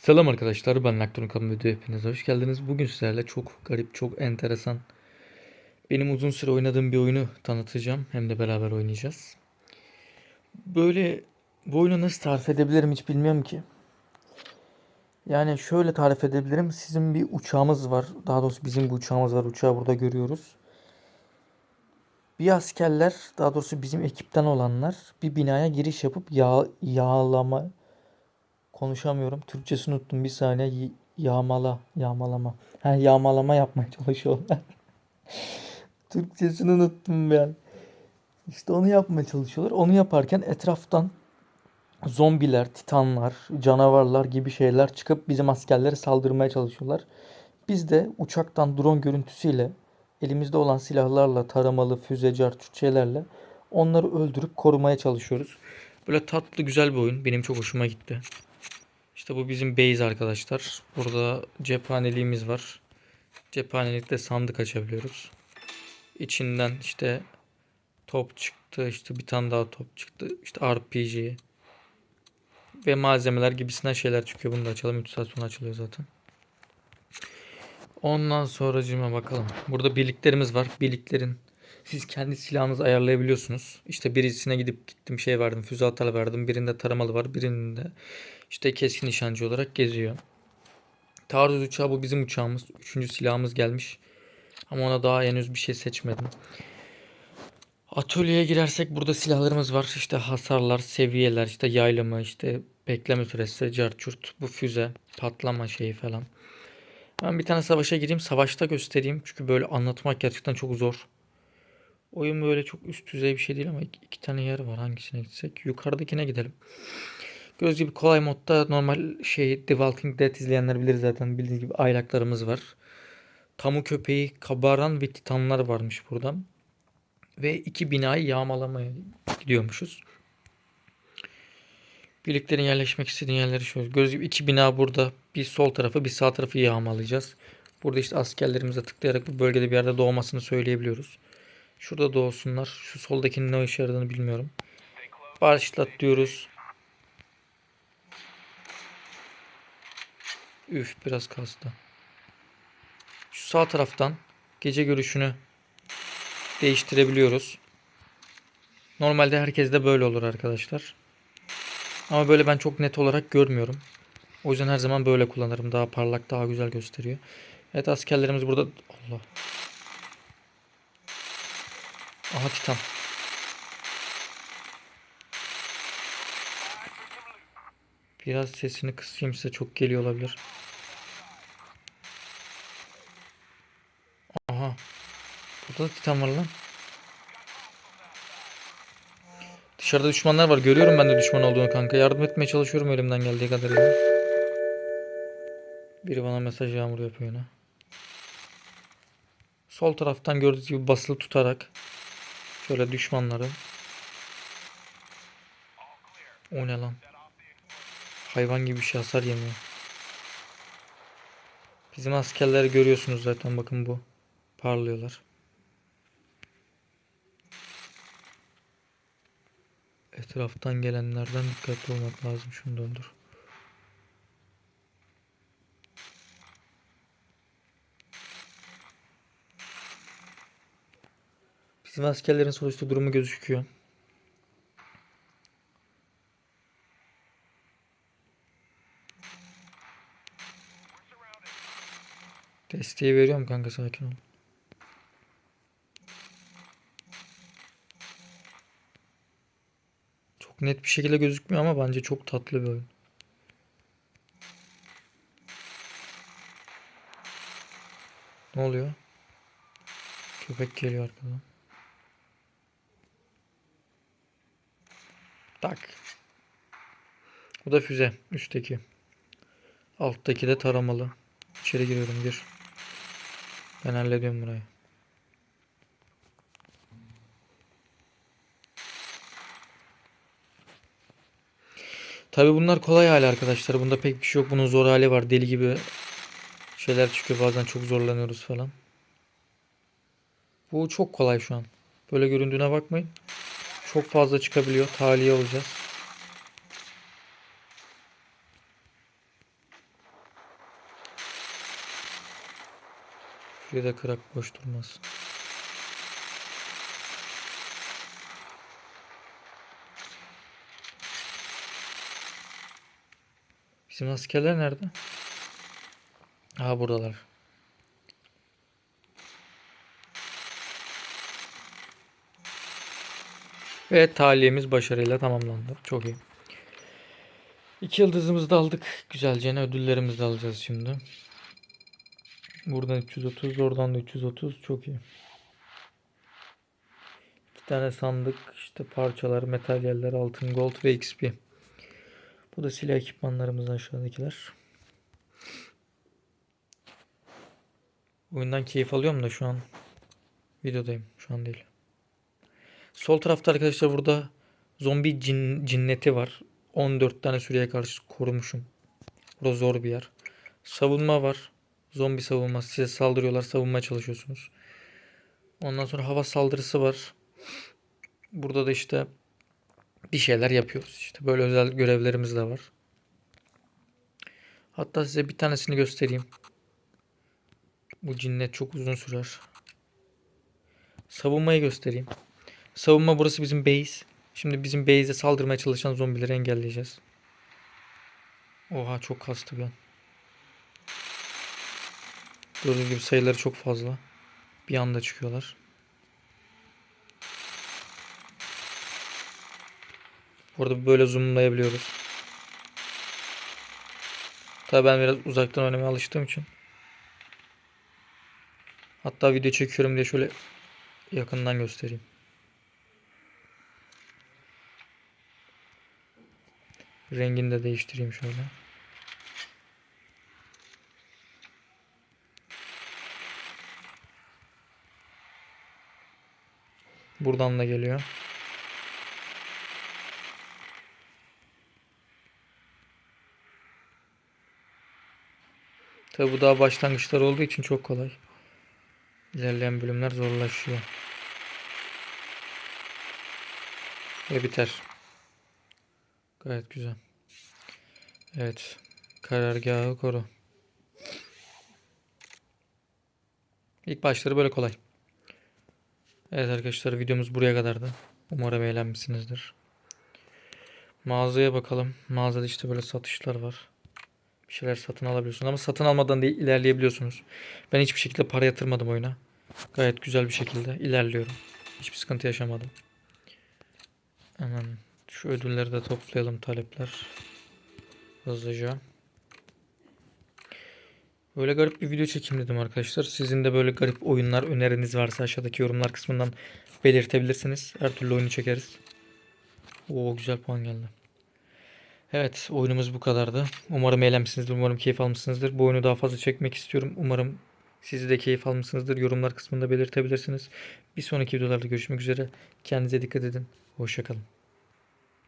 Selam arkadaşlar ben Nakton Kanal videoya hepiniz hoş geldiniz. Bugün sizlerle çok garip, çok enteresan benim uzun süre oynadığım bir oyunu tanıtacağım. Hem de beraber oynayacağız. Böyle bu oyunu nasıl tarif edebilirim hiç bilmiyorum ki. Yani şöyle tarif edebilirim. Sizin bir uçağımız var. Daha doğrusu bizim bir uçağımız var. Uçağı burada görüyoruz. Bir askerler, daha doğrusu bizim ekipten olanlar bir binaya giriş yapıp yağ, yağlama Konuşamıyorum. Türkçesini unuttum. Bir saniye. Yağmala. Yağmalama. Ha, yağmalama yapmaya çalışıyorlar. Türkçesini unuttum ben. İşte onu yapmaya çalışıyorlar. Onu yaparken etraftan zombiler, titanlar, canavarlar gibi şeyler çıkıp bizim askerlere saldırmaya çalışıyorlar. Biz de uçaktan drone görüntüsüyle elimizde olan silahlarla, taramalı, füzecar, şeylerle onları öldürüp korumaya çalışıyoruz. Böyle tatlı güzel bir oyun. Benim çok hoşuma gitti. İşte bu bizim base arkadaşlar. Burada cephaneliğimiz var. Cephanelikte sandık açabiliyoruz. İçinden işte top çıktı. işte bir tane daha top çıktı. İşte RPG ve malzemeler gibisinden şeyler çıkıyor. Bunu da açalım. 3 saat sonra açılıyor zaten. Ondan sonracığıma bakalım. Burada birliklerimiz var. Birliklerin siz kendi silahınızı ayarlayabiliyorsunuz. İşte birisine gidip gittim şey verdim. Füze atar verdim. Birinde taramalı var. Birinde işte keskin nişancı olarak geziyor. Taarruz uçağı bu bizim uçağımız. Üçüncü silahımız gelmiş. Ama ona daha henüz bir şey seçmedim. Atölyeye girersek burada silahlarımız var. İşte hasarlar, seviyeler, işte yaylımı, işte bekleme süresi, carçurt, bu füze, patlama şeyi falan. Ben bir tane savaşa gireyim, savaşta göstereyim. Çünkü böyle anlatmak gerçekten çok zor. Oyun böyle çok üst düzey bir şey değil ama iki, iki tane yer var. Hangisine gitsek? Yukarıdakine gidelim. Göz gibi kolay modda normal şey The Walking Dead izleyenler bilir zaten. Bildiğiniz gibi aylaklarımız var. Tamu köpeği, kabaran ve titanlar varmış burada. Ve iki binayı yağmalamaya gidiyormuşuz. Birliklerin yerleşmek istediğin yerleri şöyle. Göz gibi iki bina burada. Bir sol tarafı bir sağ tarafı yağmalayacağız. Burada işte askerlerimize tıklayarak bu bölgede bir yerde doğmasını söyleyebiliyoruz. Şurada doğsunlar. Şu soldakinin ne işe yaradığını bilmiyorum. Başlat diyoruz. Üf biraz kastı. Şu sağ taraftan gece görüşünü değiştirebiliyoruz. Normalde herkeste böyle olur arkadaşlar. Ama böyle ben çok net olarak görmüyorum. O yüzden her zaman böyle kullanırım. Daha parlak, daha güzel gösteriyor. Evet askerlerimiz burada. Allah. Aha titan. Biraz sesini kısayım size çok geliyor olabilir. Aha. Burada da titan var lan. Dışarıda düşmanlar var. Görüyorum ben de düşman olduğunu kanka. Yardım etmeye çalışıyorum elimden geldiği kadarıyla. Biri bana mesaj yağmuru yapıyor yine. Sol taraftan gördüğünüz gibi basılı tutarak şöyle düşmanları. O ne lan? Hayvan gibi bir şey hasar yemiyor. Bizim askerleri görüyorsunuz zaten bakın bu. Parlıyorlar. Etraftan gelenlerden dikkatli olmak lazım. Şunu döndür. Bizim askerlerin sonuçta durumu gözüküyor. Desteği veriyorum kanka sakin ol. Net bir şekilde gözükmüyor ama bence çok tatlı bir oyun. Ne oluyor? Köpek geliyor arkadan. Tak. Bu da füze. Üstteki. Alttaki de taramalı. İçeri giriyorum gir. Ben hallediyorum burayı. Tabi bunlar kolay hali arkadaşlar. Bunda pek bir şey yok. Bunun zor hali var. Deli gibi şeyler çıkıyor. Bazen çok zorlanıyoruz falan. Bu çok kolay şu an. Böyle göründüğüne bakmayın. Çok fazla çıkabiliyor. Tahliye olacağız. Şuraya kırak boş durmasın. Bizim askerler nerede? Ha buradalar. Ve taliyemiz başarıyla tamamlandı. Çok iyi. İki yıldızımızı da aldık. Güzelce ödüllerimizi de alacağız şimdi. Buradan 330, oradan da 330. Çok iyi. İki tane sandık, işte parçalar, materyaller, altın, gold ve XP. Bu da silah ekipmanlarımız aşağıdakiler. Oyundan keyif alıyorum da şu an videodayım. Şu an değil. Sol tarafta arkadaşlar burada zombi cin, cinneti var. 14 tane süreye karşı korumuşum. Burada zor bir yer. Savunma var. Zombi savunması. Size saldırıyorlar. Savunmaya çalışıyorsunuz. Ondan sonra hava saldırısı var. Burada da işte bir şeyler yapıyoruz. İşte böyle özel görevlerimiz de var. Hatta size bir tanesini göstereyim. Bu cinnet çok uzun sürer. Savunmayı göstereyim. Savunma burası bizim base. Şimdi bizim base'e saldırmaya çalışan zombileri engelleyeceğiz. Oha çok kastı bir an. Gördüğünüz gibi sayıları çok fazla. Bir anda çıkıyorlar. Burada böyle zoomlayabiliyoruz. Tabii ben biraz uzaktan oynamaya alıştığım için. Hatta video çekiyorum diye şöyle yakından göstereyim. Rengini de değiştireyim şöyle. Buradan da geliyor. Tabi bu daha başlangıçlar olduğu için çok kolay. İlerleyen bölümler zorlaşıyor. Ve biter. Gayet güzel. Evet. Karargahı koru. İlk başları böyle kolay. Evet arkadaşlar videomuz buraya kadardı. Umarım eğlenmişsinizdir. Mağazaya bakalım. Mağazada işte böyle satışlar var. Bir şeyler satın alabiliyorsunuz ama satın almadan değil ilerleyebiliyorsunuz. Ben hiçbir şekilde para yatırmadım oyuna. Gayet güzel bir şekilde ilerliyorum. Hiçbir sıkıntı yaşamadım. Hemen şu ödülleri de toplayalım talepler. Hızlıca. Böyle garip bir video çekeyim dedim arkadaşlar. Sizin de böyle garip oyunlar öneriniz varsa aşağıdaki yorumlar kısmından belirtebilirsiniz. Her türlü oyunu çekeriz. Oo güzel puan geldi. Evet oyunumuz bu kadardı. Umarım eğlenmişsinizdir. Umarım keyif almışsınızdır. Bu oyunu daha fazla çekmek istiyorum. Umarım siz de keyif almışsınızdır. Yorumlar kısmında belirtebilirsiniz. Bir sonraki videolarda görüşmek üzere. Kendinize dikkat edin. Hoşçakalın.